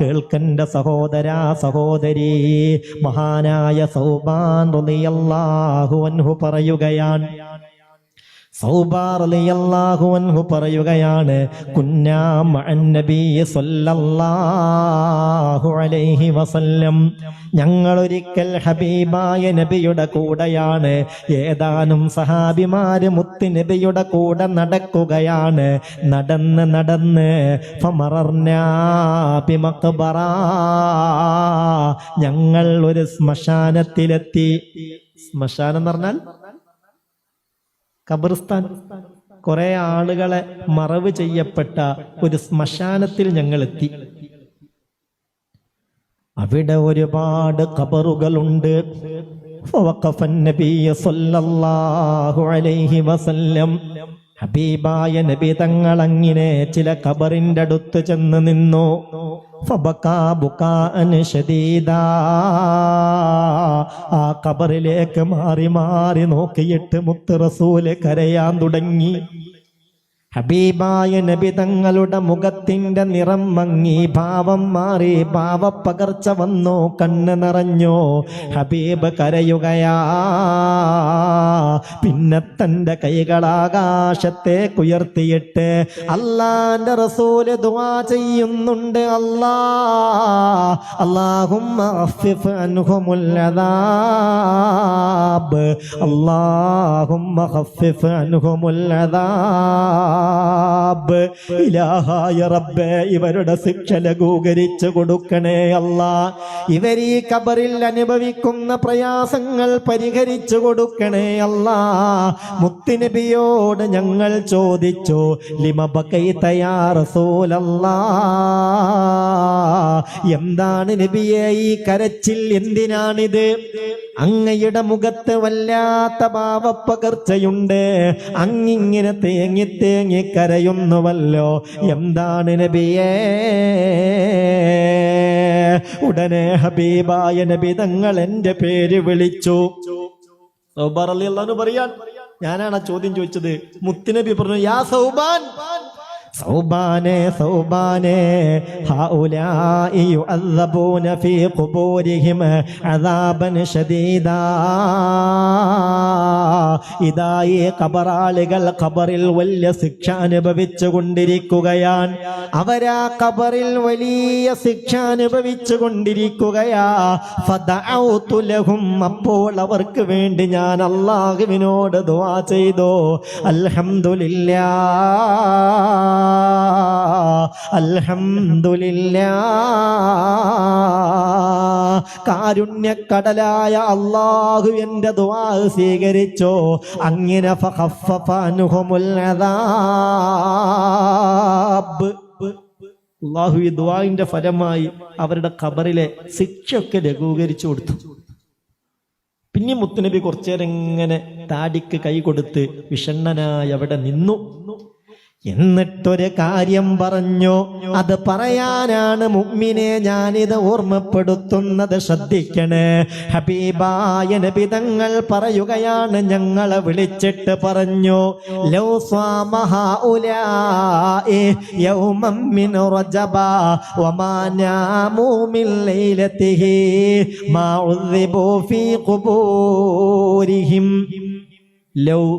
കേൾക്കണ്ട സഹോദരാ സഹോദരി മഹാനായ സൗബാൻ റളിയല്ലാഹു അൻഹു പറയുകയാണ്. അൻഹു പറയുകയാണ് അലൈഹി വസല്ലം ഞങ്ങൾ ഒരിക്കൽ ഹബീബായ നബിയുടെ കൂടെയാണ് ഏതാനും സഹാബിമാര് മുത്ത് നബിയുടെ കൂടെ നടക്കുകയാണ് നടന്ന് നടന്ന് ഞങ്ങൾ ഒരു ശ്മശാനത്തിലെത്തി. ശ്മശാനം എന്ന് പറഞ്ഞാൽ ഖബർസ്ഥാൻ കുറെ ആളുകളെ മറവ് ചെയ്യപ്പെട്ട ഒരു ശ്മശാനത്തിൽ ഞങ്ങൾ എത്തി അവിടെ ഒരുപാട് ഖബറുകളുണ്ട് ഹബീബായ നബി തങ്ങളങ്ങിനെ ചില ഖബറിന്റെ അടുത്ത് ചെന്ന് നിന്നു. ഫബക്കാ ബുക്കാഅൻ ശദീദാ. ആ കബറിലേക്ക് മാറി മാറി നോക്കിയിട്ട് മുത്ത് റസൂൽ കരയാൻ തുടങ്ങി ഹബീബായ നബി തങ്ങളുടെ മുഖത്തിന്റെ നിറം മങ്ങി ഭാവം മാറി ഭാവപ്പകർച്ച വന്നോ കണ്ണ് നിറഞ്ഞോ. ഹബീബ് കരയുകയാ. പിന്നെ തന്റെ കൈകളാകാശത്തെ കുയർത്തിയിട്ട് അല്ലാന്റെ റസൂൽ ദുവാ ചെയ്യുന്നുണ്ട്. അല്ലാ അല്ലാഹുമ്മ ഖഫിഫ് അൻഹുമുൽ അദാബ് ഇലാഹായ റബ്ബേ ഇവരുടെ ശിക്ഷ ലഘൂകരിച്ചു കൊടുക്കണേ അല്ല. ഇവർ ഈ കബറിൽ അനുഭവിക്കുന്ന പ്രയാസങ്ങൾ പരിഹരിച്ചു കൊടുക്കണേ അല്ല. മുത്തിനബിയോട് ഞങ്ങൾ ചോദിച്ചു ലിമബക്കൈ റസൂലല്ലാ? എന്താണ് നബിയെ ഈ കരച്ചിൽ എന്തിനാണിത്? അങ്ങയുടെ മുഖത്ത് വല്ലാത്ത ഭാവപ്പകർച്ചയുണ്ട് അങ്ങിങ്ങനെ തേങ്ങി തേങ്ങി കരയുന്നുവല്ലോ. എന്താണ് നബിയേ? ഉടനെ ഹബീബായ നബി തങ്ങൾ എന്റെ പേര് വിളിച്ചു. പറയാൻ. ഞാനാണ് ചോദ്യം ചോദിച്ചത്. മുത്തുനബി പറഞ്ഞു യാ സൗബാൻ സൗബാനെ സൗബാനെ ഹൗലായി യുഅദ്ദബൂന ഫീ ഖുബൂരിഹിം അദാബൻ ശദീദാ. ഇതായി കബറാളികൾ കബറിൽ വലിയ ശിക്ഷ അനുഭവിച്ചു കൊണ്ടിരിക്കുകയാണ് അവരാ കബറിൽ വലിയ ശിക്ഷ അനുഭവിച്ചു കൊണ്ടിരിക്കുകയാ ഫദഅഉതുലഹും അപ്പോൾ അവർക്ക് വേണ്ടി ഞാൻ അള്ളാഹുവിനോട് ദുആ ചെയ്തു. അൽഹംദുലില്ലാ. അൽഹംദുലില്ലാ. കാരുണ്യക്കടലായ അള്ളാഹു എന്റെ ദുആ സ്വീകരിച്ചോ. അങ്ങനെ അള്ളാഹു ഈ ദ്വാവിന്റെ ഫലമായി അവരുടെ ഖബറിലെ ശിക്ഷയൊക്കെ ലഘൂകരിച്ചു കൊടുത്തു. പിന്നെ മുത്തുനബി കുറച്ചേരം ഇങ്ങനെ താടിക്ക് കൈ കൊടുത്ത് വിഷണ്ണനായി അവിടെ നിന്നു. എന്നിട്ടൊരു കാര്യം പറഞ്ഞു. അത് പറയാനാണ് മുമ്മിനെ ഞാനിത് ഓർമ്മപ്പെടുത്തുന്നത്. ശ്രദ്ധിക്കണേ. ഹബീബായ നബിതങ്ങൾ പറയുകയാണ്. ഞങ്ങളെ വിളിച്ചിട്ട് പറഞ്ഞു. ലൗ ലൗ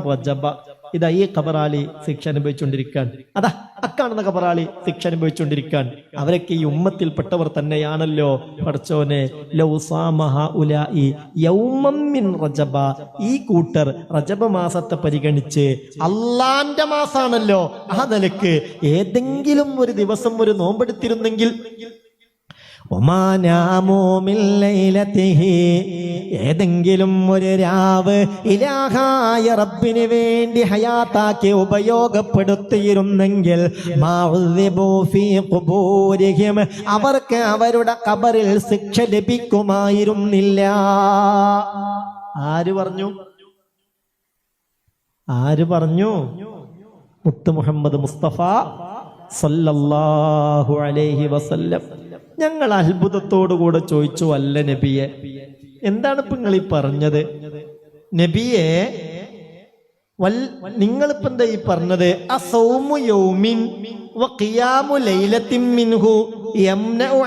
റജബ. ഇതാ ഈ കബറാളി ശിക്ഷ അനുഭവിച്ചുകൊണ്ടിരിക്കാൻ. അതാ അക്കാണുന്ന കബറാളി ശിക്ഷ അനുഭവിച്ചുകൊണ്ടിരിക്കാൻ. അവരൊക്കെ ഈ ഉമ്മത്തിൽപ്പെട്ടവർ തന്നെയാണല്ലോ. പഠിച്ചോനെ റജബ. ഈ കൂട്ടർ റജബ മാസത്തെ പരിഗണിച്ച് അള്ളാന്റെ മാസാണല്ലോ. ആ നിലയ്ക്ക് ഏതെങ്കിലും ഒരു ദിവസം ഒരു നോമ്പെടുത്തിരുന്നെങ്കിൽ ഏതെങ്കിലും ഒരു രാവ് ഇലാഹായ റബ്ബിന് വേണ്ടി ഹയാത്താക്കി ഉപയോഗപ്പെടുത്തിയിരുന്നെങ്കിൽ. അവർക്ക് അവരുടെ കബറിൽ ശിക്ഷ ലഭിക്കുമായിരുന്നില്ല. ആര് പറഞ്ഞു? ആര് പറഞ്ഞു? മുത്ത് മുഹമ്മദ് മുസ്തഫ സല്ലല്ലാഹു അലൈഹി വസല്ലം. ഞങ്ങൾ അത്ഭുതത്തോടുകൂടെ ചോദിച്ചു അല്ല നബിയെ. എന്താണ് ഇപ്പൊ നിങ്ങൾ ഈ പറഞ്ഞത്? നബിയെ വൽ നിങ്ങളിപ്പോ എന്താ ഈ പറഞ്ഞത്? യൗമിൻ ലൈലത്തിൻ മിൻഹു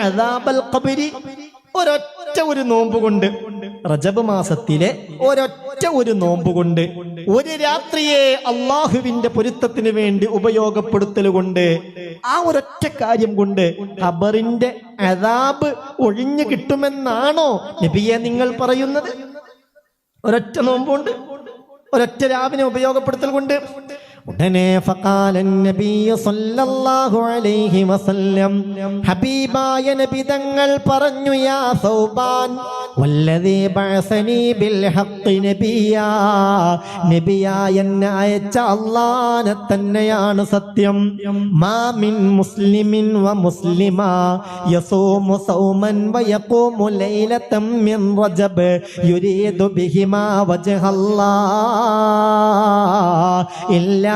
അദാബൽ ഒരൊറ്റ ഒരു നോമ്പ് കൊണ്ട് റജബ് മാസത്തിലെ ഒരൊറ്റ ഒരു നോമ്പ് കൊണ്ട് ഒരു രാത്രിയെ അള്ളാഹുവിന്റെ പൊരുത്തത്തിന് വേണ്ടി ഉപയോഗപ്പെടുത്തൽ കൊണ്ട് ആ ഒരൊറ്റ കാര്യം കൊണ്ട് ഖബറിന്റെ അതാബ് ഒഴിഞ്ഞു കിട്ടുമെന്നാണോ നബിയെ നിങ്ങൾ പറയുന്നത്? ഒരൊറ്റ നോമ്പുണ്ട് ഒരൊറ്റ രാവിനെ ഉപയോഗപ്പെടുത്തൽ കൊണ്ട്? ഉടനെ ഫഖാലൻ നബിയ സല്ലല്ലാഹു അലൈഹി വസല്ലം. ഹബീബായ നബി തങ്ങൾ പറഞ്ഞു യാ സൗബാൻ വല്ലദീ ബഅസനി ബിൽ ഹഖ് നബിയാ. നബിയാ എന്നെ അയച്ച അല്ലാഹനെ തന്നെയാണ് സത്യം. മാ മിൻ മുസ്ലിമിൻ വ മുസ്ലിമാ. യസൂമു സൗമൻ വ യഖൂമു ലൈലതൻ മിൻ റജബ്. യുരീദു ബിഹിമാ വജ്ഹല്ലാഹ് ഇല്ലാ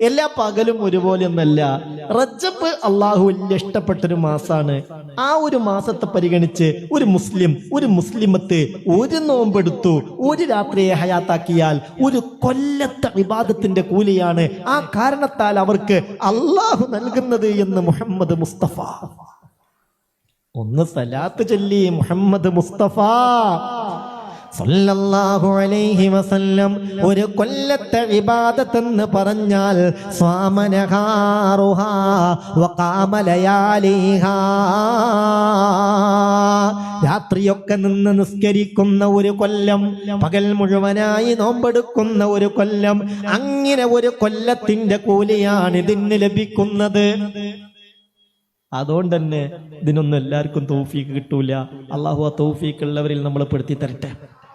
എല്ലാ പകലും ഒരുപോലെ ഒന്നല്ല റജബ് അള്ളാഹു വലിയ ഇഷ്ടപ്പെട്ടൊരു മാസാണ്. ആ ഒരു മാസത്തെ പരിഗണിച്ച് ഒരു മുസ്ലിം ഒരു മുസ്ലിമത്ത് ഒരു നോമ്പെടുത്തു ഒരു രാത്രിയെ ഹയാത്താക്കിയാൽ ഒരു കൊല്ലത്തെ വിവാദത്തിന്റെ കൂലിയാണ്. ആ കാരണത്താൽ അവർക്ക് അള്ളാഹു നൽകുന്നത് എന്ന് മുഹമ്മദ് മുസ്തഫ. ഒന്ന് സലാത്ത് ചൊല്ലി മുഹമ്മദ് മുസ്തഫ. സല്ലല്ലാഹു അലൈഹി വസല്ലം ഒരു കൊല്ലത്തെ വിവാദത്തെന്ന് പറഞ്ഞാൽ സ്വാമനഹാറുഹാ രാത്രിയൊക്കെ നിന്ന് നിസ്കരിക്കുന്ന ഒരു കൊല്ലം പകൽ മുഴുവനായി നോമ്പെടുക്കുന്ന ഒരു കൊല്ലം അങ്ങനെ ഒരു കൊല്ലത്തിന്റെ കൂലിയാണ് ഇതിന് ലഭിക്കുന്നത്. അതുകൊണ്ട് തന്നെ ഇതിനൊന്നും എല്ലാവർക്കും തൗഫീക്ക് കിട്ടൂല. അള്ളാഹു ആ തൗഫീക്ക് ഉള്ളവരിൽ നമ്മൾ പെടുത്തി തരട്ടെ.